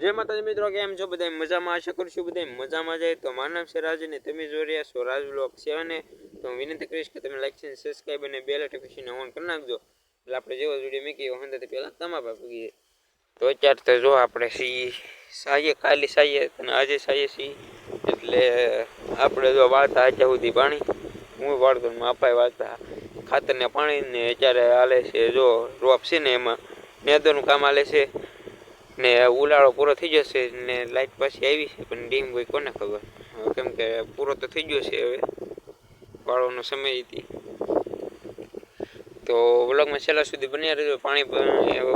જય માતાજી મિત્રો, કેમ છો? બધા મજામાં? આશા કરું છું બધા મજામાં જાય તો મારું નામ છે રાજ અને તમે જોઈ રહ્યા છો રાજ બ્લોક અને તો હું વિનંતી કરીશ કે તમે લાઈક છે સબસ્ક્રાઈબ અને બેલ નોટિફિકેશન ઓન કરી નાખજો. એટલે આપણે જેવો વીડિયો મૂકીએ હંધાથી પહેલાં તમારા પૂગીએ તો અત્યારે તો જો આપણે સી સાહીએ કાલી સાહીએ અને આજે સાઈએ સી. એટલે આપણે જો વાળતા અત્યાર સુધી પાણી હું વાળતો અપાય વાળતા ખાતરને પાણીને અત્યારે હાલે છે. જો રોપ છે ને એમાં. મેદોનું કામ હાલે છે. ને ઉલાળો પૂરો થઈ જશે ને લાઇટ પાછી આવી છે, પણ ડીમ હોય કોને ખબર? કેમ કે પૂરો તો થઈ ગયો છે હવે વાળોનો સમય હતી. તો વ્લોગમાં છેલ્લા સુધી બન્યા રહેજો, પાણી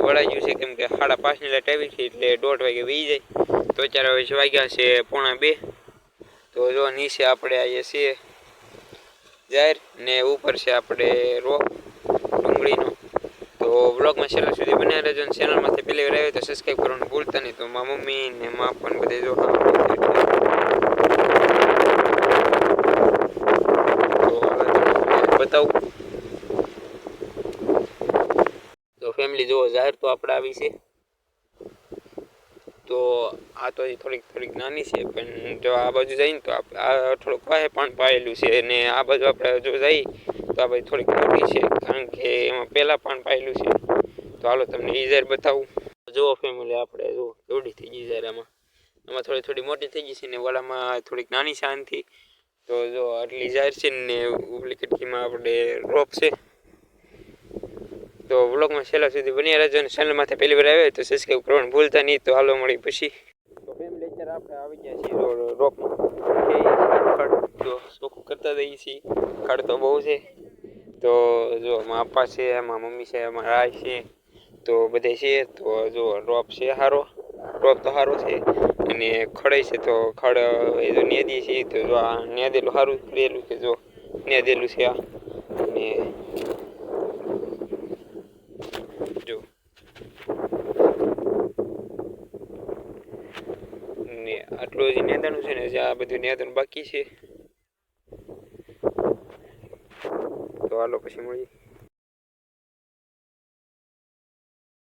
વળાઈ ગયું છે, કેમ કે સાડા પાંચની લાઇટ આવી છે, એટલે દોઢ વાગે વહી જાય. તો અત્યારે હવે વાગ્યા છે પોણા બે. તો જો નીચે આપણે આવીએ છીએ, જાહેર, ને ઉપર છે આપણે રો ડુંગળીનો. તો વ્લોગમાં છેલ્લા સુધી બન્યા રહેજો અને ચેનલમાંથી પહેલી વાર તો સબસ્ક્રાઈબ કરવાનું ભૂલતા નહીં. તો મા મમ્મી ને મા પણ બધે જો બતાવું. તો ફેમિલી જુઓ, જાહેર તો આપણે આવી છે. તો આ તો થોડીક થોડીક નાની છે, પણ જો આ બાજુ જઈએ ને તો આ થોડુંક પાસે પણ પાયેલું છે અને આ બાજુ આપણે જો જઈએ તો આ બાજુ થોડીક મોટી છે, કારણ કે એમાં પહેલાં પણ પાયેલું છે. તો હાલો તમને એ જાહેર બતાવું. જુઓ ફેમિલી આપણે, જુઓ, કેવડી થઈ ગઈ જાહેર આમાં. આમાં થોડી થોડી મોટી થઈ ગઈ છે ને વાળામાં થોડીક નાની છે આનાથી. તો જો આટલી જાહેર છે ને ઉપલી કટકીમાં આપણે રોપ છે. તો વ્લોગમાં છેલ્લા સુધી બની રહેજો અને ચેનલમાંથી પહેલી વાર આવે તો સબસ્ક્રાઈબ કરવાનું ભૂલતા નહીં. તો હાલો મળી પછી. તો ફેમિલી અત્યારે આપણે આવી ગયા છીએ રો- રોપમાં. કે ખડ જો ચોખ્ખું કરતા જઈએ છીએ. ખડ તો બહુ છે. તો જો મારા પપ્પા છે એમાં મમ્મી છે એમાં રાય છે. તો બધે છે, તો જો રોપ છે સારો રોપ તો સારો છે. અને ખડાઈ છે તો ખડ, એ જો નેદી છે, તો જો આ નેદેલું સારું કરેલું છે, જો નેદેલું છે આ. અને જો. ને આટલું હજી નેદાનું છે ને જે આ બધું નેદાનું બાકી છે. તો હાલો પછી મળીએ.